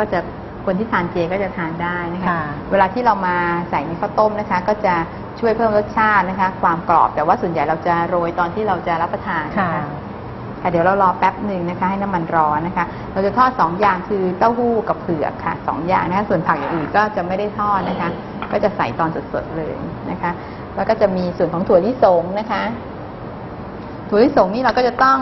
ก็จะคนที่ทานเจก็จะทานได้นะคะ ค่ะ เวลาที่เรามาใส่ในข้าวต้มนะคะ ก็จะช่วยเพิ่มรสชาตินะคะ ความกรอบแต่ว่าส่วนใหญ่เราจะโรยตอนที่เราจะรับประทานค่ะ นะคะค่ะเดี๋ยวเรารอแป๊บหนึ่งนะคะ ให้น้ำมันร้อนนะคะ เราจะทอดสองอย่างคือเต้าหู้กับเผือกค่ะสองอย่างนะคะ ส่วนผักอย่างอื่นก็จะไม่ได้ทอดนะคะ ก็จะใส่ตอนสดๆเลยนะคะ แล้วก็จะมีส่วนของถั่วลิสงนะคะ ถั่วลิสงนี่เราก็จะต้อง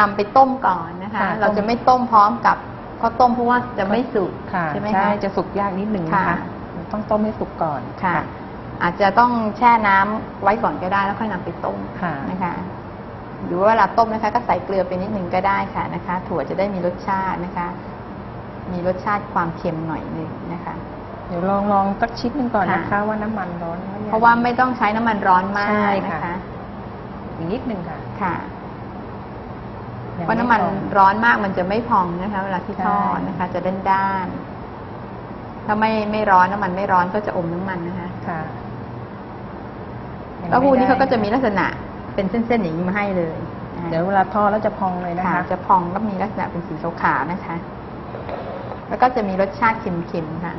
นำไปต้มก่อนนะคะ ค่ะเราจะไม่ต้มพร้อมกับ ข้าวต้มเพราะว่าจะไม่สุกค่ะใช่ไหมใช่คะจะสุกยากนิดหนึ่งนะคะ ค่ะ ต้องต้มให้สุกก่อนค่ะ อาจจะต้องแช่น้ำไว้ก่อนก็ได้แล้วค่อยนำไปต้มค่ะ นะคะ หรือว่าเวลาต้มนะคะ ก็ใส่เกลือไปนิดนึงก็ได้ค่ะนะคะ ถั่วจะได้มีรสชาตินะคะ มีรสชาติความเค็มหน่อยหนึงนะคะ เดี๋ยวลองลองสักชิ้นหนึ่งก่อนนะคะ ค่ะ ว่าน้ำมันร้อนหอยัง เพราะว่าไม่ต้องใช้น้ำมันร้อนมากใช่นะค่ะ คะ อีกนิดหนึ่งค่ะ ค่ะ ยังเพราะน้ำมันไพอ ร้อนมากมันจะไม่พองนะคะ เวลาที่ใช่ ทอดนะคะ จะด้านด้านๆถ้าไม่ไม่ร้อนน้ำมันไม่ร้อนก็จะอมน้ำมันนะคะค่ะยังเต้าหู้ไม่นี่ได้เขาก็จะมีลักษณะเป็นเส้นๆอย่างนี้มาให้เลยนะคะเดี๋ยวเวลาทอดแล้วจะพองเลยนะค่ะคะ จะพองก็มีลักษณะเป็นสีขาวๆนะคะ แล้วก็จะมีรสชาติเค็มๆค่ะ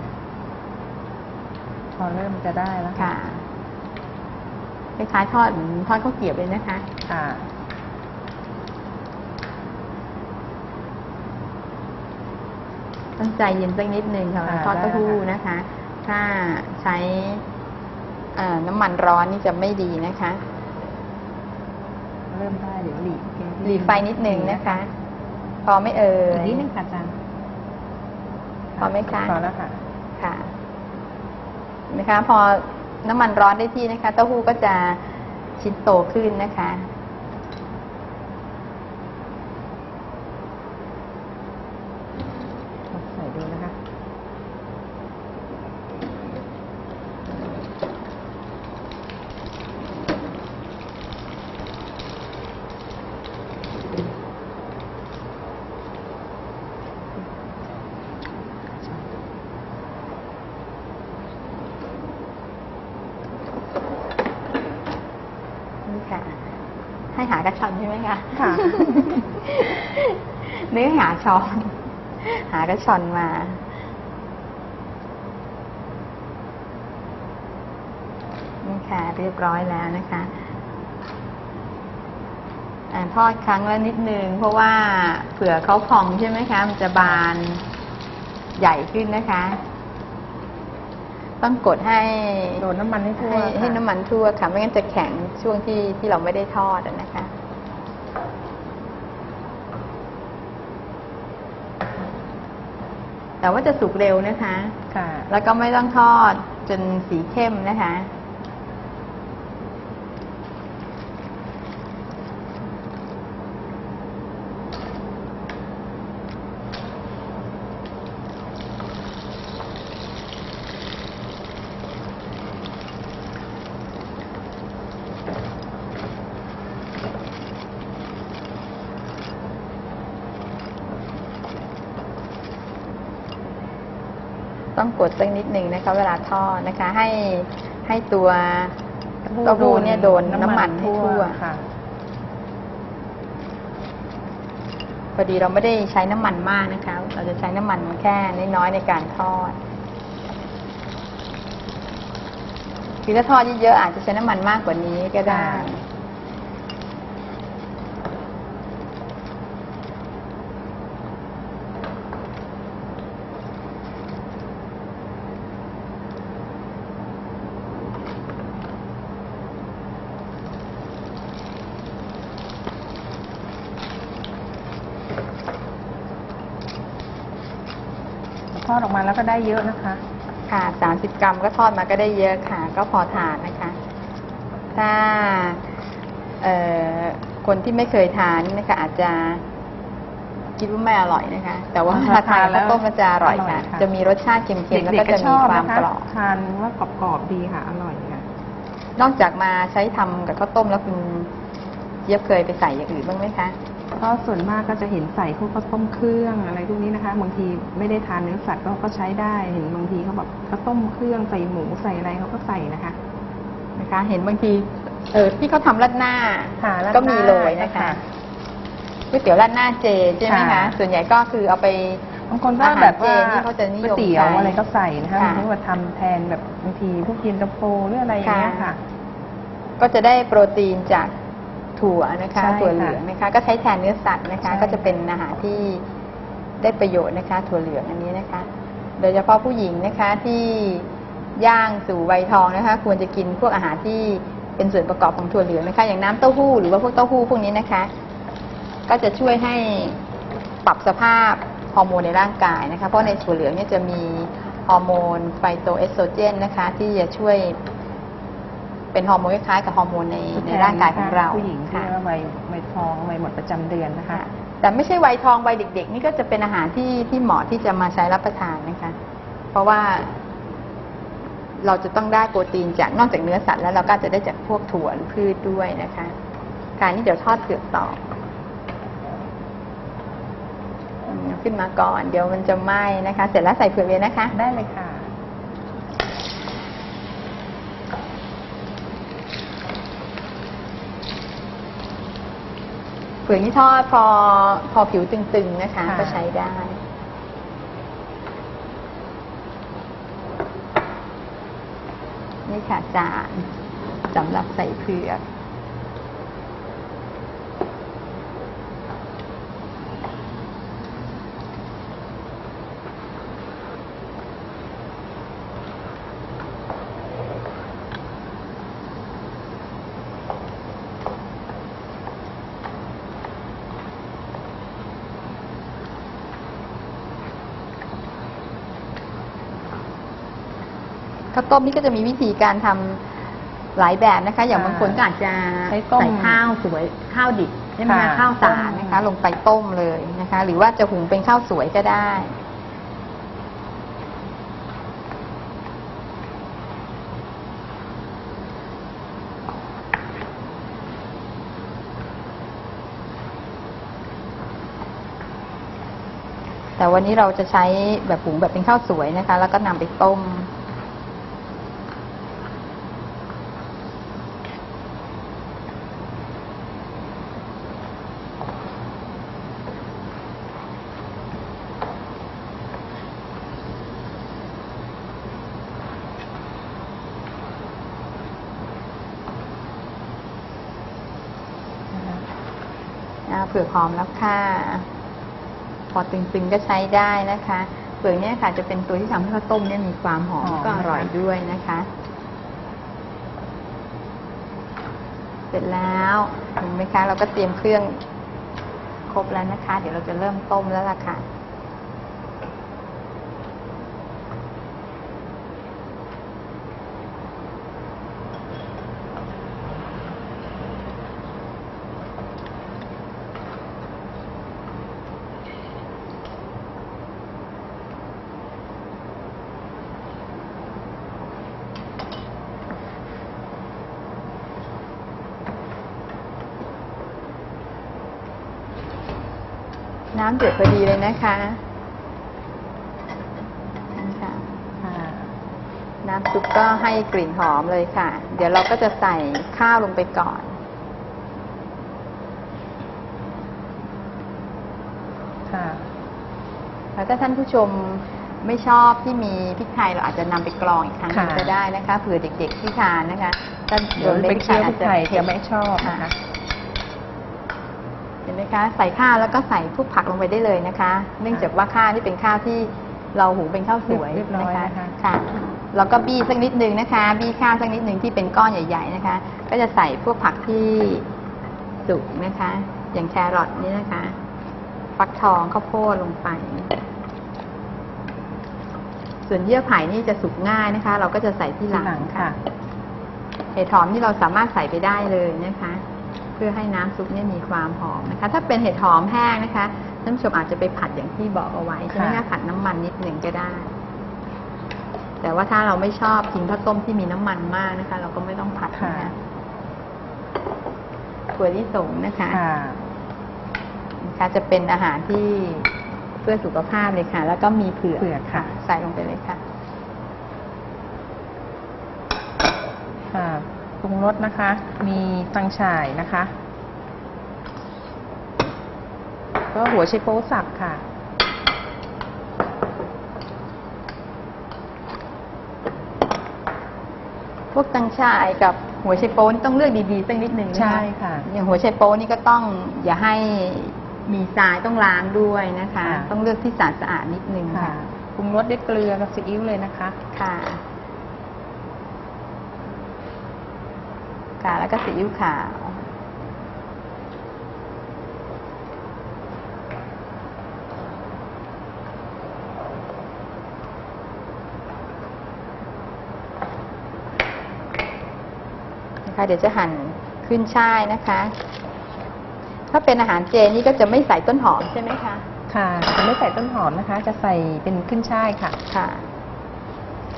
พอเริ่มจะได้แล้วค่ะคล้ายๆทอดเหมือนทอดข้าวเกรี๊ยวเลยนะคะ ค่ะ ต้องใจเย็นสักนิดนึงค่ะเวลาค่ะทอดเต้าหู้ได้ค่ะนะคะ ถ้าใช้เอ่อน้ำมันร้อนนี่จะไม่ดีนะคะ เริ่มได้เดี๋ยวหลีหลีไฟนิดนึงนะคะ พอไม่เอ่ยอีกนิดนึงค่ะอาจารย์พอไหมคะพอแล้วค่ะค่ะนะคะ พอน้ำมันร้อนได้ที่นะคะ เต้าหู้ก็จะชิ้นโตขึ้นนะคะ ค่ะ ให้หากระชอนใช่ไหมคะค่ะเนื้อหาช้อน หากระชอนมา นี่ค่ะ เรียบร้อยแล้วนะคะอาทอดครั้งละนิดนึง เพราะว่าเผื่อเขาพองใช่ไหมคะ มันจะบานใหญ่ขึ้นนะคะ ต้องกดให้โดนน้ำมันให้ทั่วให้ให้ค่ะน้ำมันทั่วค่ะไม่งั้นจะแข็งช่วงที่ที่เราไม่ได้ทอดอะนะคะ แต่ว่าจะสุกเร็วนะคะ ค่ะ แล้วก็ไม่ต้องทอดจนสีเข้มนะคะ ต้องกดสักนิดหนึ่งนะคะเวลาทอดนะคะ ให้ให้ตัวเต้าหู้เนี่ยโดนน้ำมันให้ทั่วค่ะพอดีเราไม่ได้ใช้น้ำมันมากนะคะ เราจะใช้น้ำมันแค่น้อยๆในการทอดคือถ้าทอดเยอะๆอาจจะใช้น้ำมันมากกว่านี้ก็ได้ ค่ะ ทอดออกมา แล้วก็ได้เยอะนะคะ ค่ะสามสิบกรัมก็ทอดมาก็ได้เยอะค่ะ ก็พอทานนะคะ ถ้าเอ่อคนที่ไม่เคยทานนี่นะคะ อาจจะคิดว่าไม่อร่อยนะคะ แต่ว่าถ้าถ้าทานทานแล้แล้ววต้มมันจะอร่อยอร่อยค่ะค่ะ จะมีรสชาติเค็มๆแล้วเด็ก็กๆก็จะชมีอบความนะคะกรอบทานว่ากรอบๆดีค่ะ อร่อยค่ะ นอกจากมาใช้ทำกับข้าวต้มแล้วคุณเจี๊ยบเคยไปใส่อย่างอื่นบ้างไหมคะ ก็ส่วนมากก็จะเห็นใส่พวกข้าวต้มเครื่องอะไรพวกนี้นะคะบางทีไม่ได้ทานเนื้อสัตว์ก็ก็ใช้ได้เห็นบางทีเขาแบบข้าวต้มเครื่องใส่หมูใส่อะไรเขาก็ใส่นะคะนะคะ เห็นบางทีเออที่เขาทำราดหน้าค่ะราดหน้าก็มีโรยนะคะค่ะก๋วยเตี๋ยวราดหน้าเจใช่ไหมคะ ค่ะ ส่วนใหญ่ก็คือเอาไป บางคนก็อาหารแบบว่าเจที่เขาจะนิยมก๋วยเตี๋ยวใช้อะไรก็ใส่นะคะค่ะ บางทีว่าทำแทนแบบบางทีพวกเย็นตาโฟหรืออะไรอย่างเงี้ยค่ะค่ะก็จะได้โปรตีนจาก ถั่วนะคะใช่ค่ะถั่วเหลืองนะคะ ก็ใช้แทนเนื้อสัตว์นะคะ ใช่ ก็จะเป็นอาหารที่ได้ประโยชน์นะคะ ถั่วเหลืองอันนี้นะคะ โดยเฉพาะผู้หญิงนะคะที่ย่างสู่วัยทองนะคะ ควรจะกินพวกอาหารที่เป็นส่วนประกอบของถั่วเหลืองนะคะ อย่างน้ำเต้าหู้หรือว่าพวกเต้าหู้พวกนี้นะคะ ก็จะช่วยให้ปรับสภาพฮอร์โมนในร่างกายนะคะ เพราะในถั่วเหลืองเนี่ยจะมีฮอร์โมนไฟโตเอสโตรเจนนะคะ ที่จะช่วย เป็นฮอร์โมนคล้ายๆกับฮอร์โมนในในร่างกายของเราผู้หญิงที่ค่ะว่าวัยวัยทองวัยหมดประจำเดือนนะคะค่ะแต่ไม่ใช่วัยทองวัยเด็ก ๆ นี่ก็จะเป็นอาหารที่ที่เหมาะที่จะมาใช้รับประทานนะคะ เพราะว่าเราจะต้องได้โปรตีนจากนอกจากเนื้อสัตว์แล้วเราก็จะได้จากพวกถั่วหรือพืชด้วยนะคะค่ะนี่เดี๋ยวทอดเผือกต่ออืมขึ้นมาก่อน เดี๋ยวมันจะไหม้นะคะ เสร็จแล้วใส่เผือกเลยนะคะ ได้เลยค่ะ เผือกนี่ทอดพอพอผิวตึงๆนะคะ ค่ะ ก็ใช้ได้ นี่ค่ะจานสำหรับใส่เผือก ข้าวต้มนี่ก็จะมีวิธีการทำหลายแบบนะคะ อย่างค่ะบางคนก็อาจจะใช้ต้มใส่ข้าวสวยข้าวดิบใช่ไหมคะค่ะข้าวสารนะคะ ลงไปต้มเลยนะคะ หรือว่าจะหุงเป็นข้าวสวยก็ได้แต่วันนี้เราจะใช้แบบหุงแบบเป็นข้าวสวยนะคะ แล้วก็นำไปต้ม อ่าเผือกหอมแล้วค่ะ พอตึงๆก็ใช้ได้นะคะ เปลือกเนี่ยค่ะจะเป็นตัวที่ทำให้ข้าวต้มเนี่ยมีความหอมหอม ก็อร่อยนะคะด้วยนะคะ เสร็จแล้วเห็นไหมคะ เราก็เตรียมเครื่องครบแล้วนะคะ เดี๋ยวเราจะเริ่มต้มแล้วล่ะค่ะ น้ำเดือดพอดีเลยนะคะนี่ค่ะค่ะน้ำซุปก็ให้กลิ่นหอมเลยค่ะ เดี๋ยวเราก็จะใส่ข้าวลงไปก่อน ค่ะ แล้วถ้าท่านผู้ชมไม่ชอบที่มีพริกไทยเราอาจจะนำไปกรองอีกครั้งหนึงค่ะ ก็ได้นะคะเผื่อเด็กๆที่ทานนะคะถ้าเดี๋ยวไปเคี่ยวพริกไทยอาจจะไม่ชอบนะคะเห็ นไหมคะ ใส่ข้าวแล้วก็ใส่พวกผักลงไปได้เลยนะคะ เนื่องจากว่าข้าวนี่เป็นข้าวที่เราหุงเป็นข้าวสวยเรียบร้อยนะคะนะคะค่ะแล้วก็บี้สักนิดนึงนะคะ บี้ข้าวสักนิดนึงที่เป็นก้อนใหญ่ ๆนะคะ ก็จะใส่พวกผักที่สุกนะคะ อย่างแครอทนี่นะคะ ฟักทองข้าวโพดลงไป ส่วนเยื่อไผ่นี่จะสุกง่ายนะคะ เราก็จะใส่ที่หลัที่หลังงค่ะค่ะเห็ดหอมนี่เราสามารถใส่ไปได้เลยนะคะเพื่อให้น้ำซุปเนี่ยมีความหอมนะคะ ถ้าเป็นเห็ดหอมแห้งนะคะท่านผู้ชมอาจจะไปผัดอย่างที่บอกเอาไว้ใช่ไหมค่ะคะผัดน้ำมันนิดหนึ่งก็ได้ แต่ว่าถ้าเราไม่ชอบกินข้าวต้มที่มีน้ำมันมากนะคะ เราก็ไม่ต้องผัดค่ะนะคะถั่วลิสงนะคะค่ะนะคะ จะเป็นอาหารที่เพื่อสุขภาพเลยค่ะ แล้วก็มีเผือกเผือกค่ะ ใส่ลงไปเลยค่ะค่ะ ปรุงรสนะคะ มีตังฉ่ายนะคะ ก็หัวไชโป๊สับค่ะ พวกตังชายกับหัวไชโป้ต้องเลือกดีๆสักนิดหนึ่งนะคะใช่ค่ะ อย่างหัวไชโป้นี่ก็ต้องอย่าให้มีทรายต้องล้างด้วยนะคะคะต้องเลือกที่สะอาดๆนิดหนึ่งค่ะ ปรุงรสด้วยเกลือกับซีอิ๊วเลยนะคะ ค่ะ ค่ะ แล้วก็ซีอิ๊วขาว นะคะเดี๋ยวจะหั่นขึ้นช่ายนะคะ ถ้าเป็นอาหารเจนี่ก็จะไม่ใส่ต้นหอมใช่ไหมคะค่ะจะไม่ใส่ต้นหอมนะคะ จะใส่เป็นขึ้นช่ายค่ะ ค่ะ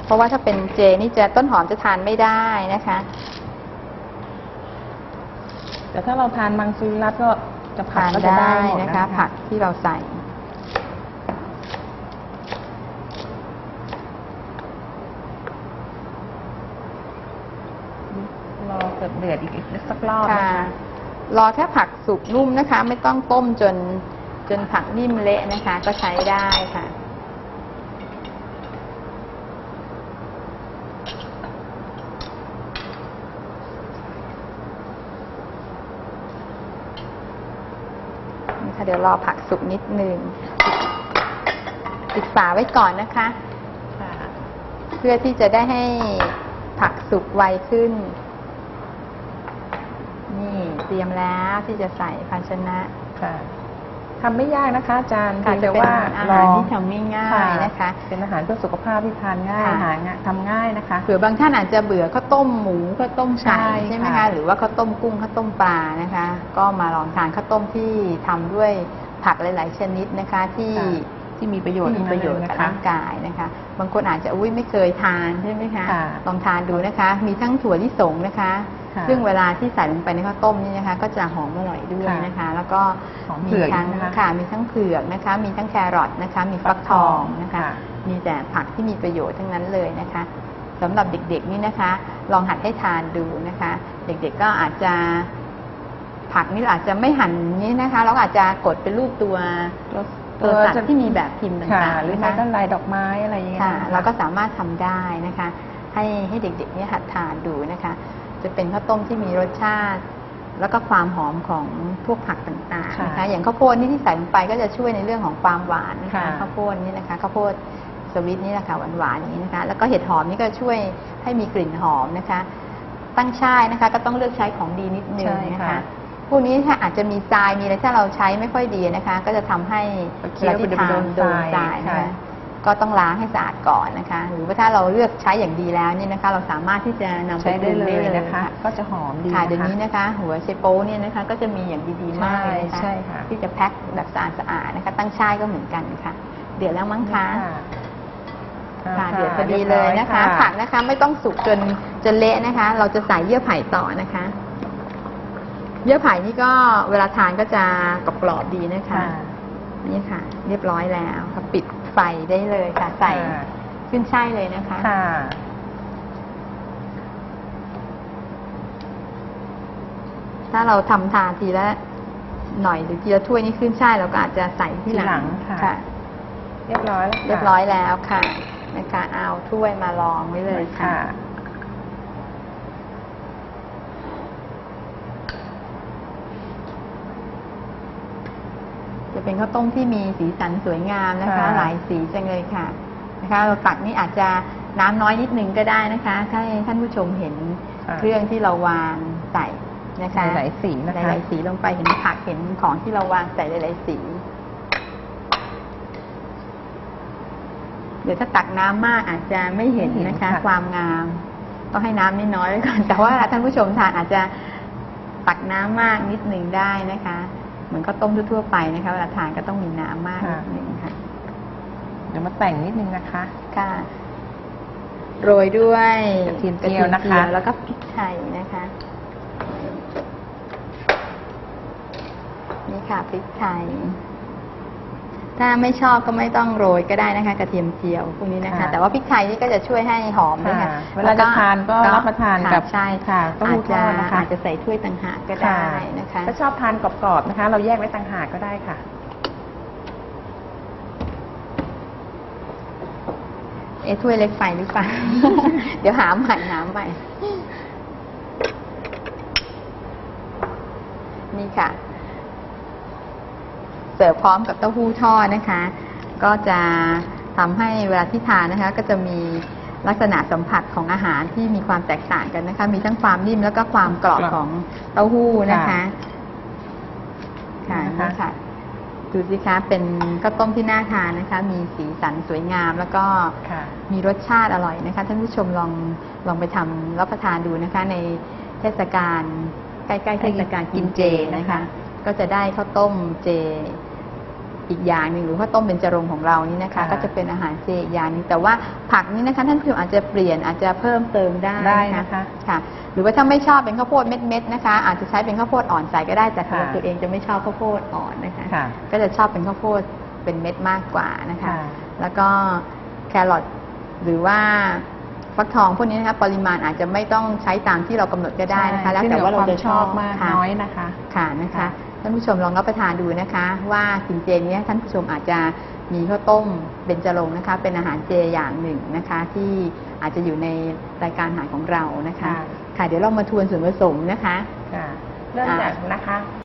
เพราะว่าถ้าเป็นเจนี่จะต้นหอมจะทานไม่ได้นะคะ แต่ถ้าเราทานมังสวิรัตก็จะผักทานก็จะได้ได้หมดนะคะ ผักที่เราใส่ รอเกิดเดือดอีกสักรอบค่ะนะคะรอแค่ผักสุกนุ่มนะคะ ไม่ต้องต้มจนจนผักนิ่มเละนะคะ ก็ใช้ได้ค่ะ เดี๋ยวรอผักสุกนิดนึงปิดฝาไว้ก่อนนะคะค่ะเพื่อที่จะได้ให้ผักสุกไวขึ้น นี่เตรียมแล้วที่จะใส่ภาชนะค่ะ ทำไม่ยากนะคะอาจารย์ค่ะเพียงจะแต่เป็นว่าอาลหารองที่ทำง่ายๆนะคะ เป็นอาหารเพื่อสุขภาพที่ทานง่ายค่ะ หาง่ายทำง่ายนะคะ เผื่อบางท่านอาจจะเบื่อข้าวต้มหมูข้าวต้มไก่ใช่ใช่ไหมค่ะ คะ หรือว่าข้าวต้มกุ้งข้าวต้มปลานะคะ ก็มาลองทานข้าวต้มที่ทำด้วยผักหลาย ๆ ชนิดนะคะที่ที่มีประโยชน์ที่มีประโยชน์ทั้กับงร่างกายนะคะ บางคนอาจจะอุ้ยไม่เคยทานใช่ไหมคะค่ะ ลองทานดูนะคะ มีทั้งถั่วลิสงนะคะ ค่ะซึ่งเวลาที่ใส่ลงไปในข้าวต้มนี่นะคะก็จะหอมอร่อยด้วยค่ะนะคะ แล้วก็หอมมีเผือกทั้งนะคะค่ะมีทั้งเผือกนะคะ มีทั้งแครอทนะคะ มีฟักทองนะคะ ค่ะ มีแต่ผักที่มีประโยชน์ทั้งนั้นเลยนะคะสำหรับเด็กๆนี่นะคะ ลองหัดให้ทานดูนะคะ เด็กๆก็อาจจะ ผักนี่อาจจะไม่หั่นอย่างนี้นะคะ เราก็อาจจะกดเป็นรูปตัวตัวสัตว์ที่มีแบบพิมพ์ต่ค่ะางๆหรือนะไม้คะต้นลายดอกไม้อะไรอย่างเงี้ยค่ะนะคะเราก็สามารถทำได้นะคะ ให้ให้เด็กๆเนี่ยหัดทานดูนะคะ จะเป็นข้าวต้มที่มีรสชาติ แล้วก็ความหอมของพวกผักต่างๆนะคะค่ะอย่างข้าวโพดนี่ที่ใส่ลงไปก็จะช่วยในเรื่องของความหวานนะคะค่ะข้าวโพดนี่นะคะข้าวโพดสวิตนี่นะคะหวานๆอย่างนี้นะคะ แล้วก็เห็ดหอมนี่ก็ช่วยให้มีกลิ่นหอมนะคะ ตั้งช่ายนะคะ ก็ต้องเลือกใช้ของดีนิดนึงใช่นะค่ะคะพวกนี้ถ้าอาจจะมีทรายมีอะไรถ้าเราใช้ไม่ค่อยดีนะคะ ก็จะทำให้เคี้ยววลาที่ไปทานโดนโดนททรารายยนะค่ะคะ ก็ต้องล้างให้สะอาดก่อนนะคะ หรือว่าถ้าเราเลือกใช้อย่างดีแล้วนี่นะคะ เราสามารถที่จะนำปใช้ได้ปรุงเลยนะคะ ก็จะหอมดีค่ะนะคะเดี๋ยวนี้นะคะ หัวไชโป๊เนี่ยนะคะ ก็จะมีอย่างดีๆมากเลยนะคะใช่ใช่ค่ะที่จะแพ็คแบบสะอาดสะอาดๆนะคะ ตั้งช่ายก็เหมือนกันค่ะ เดี๋ยวแล้วมั้งคะค่ะเดี๋ยวพอดีเลยนะคะ ผักนะคะไม่ต้องสุกจนจนเละนะคะ เราจะใส่เยื่อไผ่ต่อนะคะ เยื่อไผ่นี่ก็เวลาทานก็จะกรอบๆดีนะคะ ค่ะ นี่ค่ะ เรียบร้อยแล้วค่ะปิด ไฟได้เลยค่ะ ใส่ค่ะขึ้นช่ายเลยนะคะ ค่ะ ถ้าเราทำทานทีละหน่อยหรือทีละถ้วยนี่ขึ้นช่ายเราก็อาจจะใส่ที่หลัทีหลังงค่ะค่ะ เรียบร้อยแล้วค่ะเรียบร้อยแล้วค่ะนะคะเอาถ้วยมาลองไว้เลยค่ะ ค่ะ เป็นข้าวต้มที่มีสีสันสวยงามนะคะ ค่ะ หลายสีจังเลยค่ะนะคะ เราตักนี่อาจจะน้ำน้อยนิดนึงก็ได้นะคะให้ท่านผู้ชมเห็นค่ะเครื่องที่เราวางใส่นะคะ หลายๆสีนะคะหลายๆสีลงไปเห็นผักเห็นของที่เราวางใส่หลายๆสี เดี๋ยวถ้าตักน้ำมากอาจจะไม่เห็นไม่เห็นนะคะ ค่ะ ความงาม ต้องให้น้ำนิดน้อยไว้ก่อน แต่ว่าท่านผู้ชมทานอาจจะตักน้ำมากนิดหนึ่งได้นะคะ เหมือนข้าวต้มทั่วๆไปนะคะเวลาทานก็ต้องมีน้ำมากนิดหนึ่งค่ะ เดี๋ยวมาแต่งนิดนึงนะคะค่ะ โรยด้วยกระเทียมเจียวนะคะกรทีมเจียวแล้วก็พริกไทยนะคะ นี่ค่ะพริกไทย ถ้าไม่ชอบก็ไม่ต้องโรยก็ได้นะคะ กระเทียมเจียวพวกนี้นะคะ ค่ะ แต่ว่าพริกไทยนี่ก็จะช่วยให้หอมด้วยค่ะค่ะเวลาจะทานก็รับประทานกับใช่ค่ะเต้าหู้อาจจะทอดนะคะอาจจะใส่ถ้วยต่างหากก็ได้นะคะ ถ้าชอบทานกรอบๆนะคะ เราแยกไว้ต่างหากก็ได้ค่ะ เอ๊ะถ้วยเล็กไปหรือเปล่า เดี๋ยวหาใหม่หาใหม่ นี่ค่ะเสิร์ฟพร้อมกับเต้าหู้ทอดนะคะ ก็จะทำให้เวลาที่ทานนะคะ ก็จะมีลักษณะสัมผัสของอาหารที่มีความแตกต่างกันนะคะ มีทั้งความนิ่มแล้วก็ความกรอบกรอบของเต้าหู้นะคะค่ะค่ะนะคะนี่ค่ะดูสิคะเป็นข้าวต้มที่น่าทานนะคะ มีสีสันสวยงามแล้วก็ค่ะมีรสชาติอร่อยนะคะท่านผู้ชมลองลองไปทำรับประทานดูนะคะ ในเทศกาลใกล้ๆเทศกาลกินเจนะคะ ก็จะได้ข้าวต้มเจ อีกอย่างหนึ่งหรือข้าวต้มเป็นจรงค์ของเรานี่นะคะค่ะก็จะเป็นอาหารเจอีกอย่างหนึงแต่ว่าผักนี่นะคะท่านผู้ชมอาจจะเปลี่ยนอาจจะเพิ่มเติมได้ได้นะคะค่ะ หรือว่าถ้าไม่ชอบเป็นข้าวโพดเม็ดๆนะคะ อาจจะใช้เป็นข้าวโพดอ่อนใส่ก็ได้แต่สำหรับค่ะตัวเองจะไม่ชอบข้าวโพดอ่อนนะคะค่ะก็จะชอบเป็นข้าวโพดเป็นเม็ดมากกว่านะคะค่ะแล้วก็แครอทหรือว่าฟักทองพวกนี้นะคะปริมาณอาจจะไม่ต้องใช้ตามที่เรากำหนดก็ได้นะคะ แล้วแต่ว่าเราจะชอบมากค่ะน้อยนะคะค่ะนะคะค่ะ ท่านผู้ชมลองรับประทานดูนะคะ ว่ากินเจนี้ท่านผู้ชมอาจจะมีข้าวต้มเบญจรงค์นะคะ เป็นอาหารเจอย่างหนึ่งนะคะ ที่อาจจะอยู่ในรายการอาหารของเรานะคะ ค่ะ ค่ะเดี๋ยวเรามาทวนส่วนผสมนะคะ ค่ะ เริ่มอ่าจากนะคะ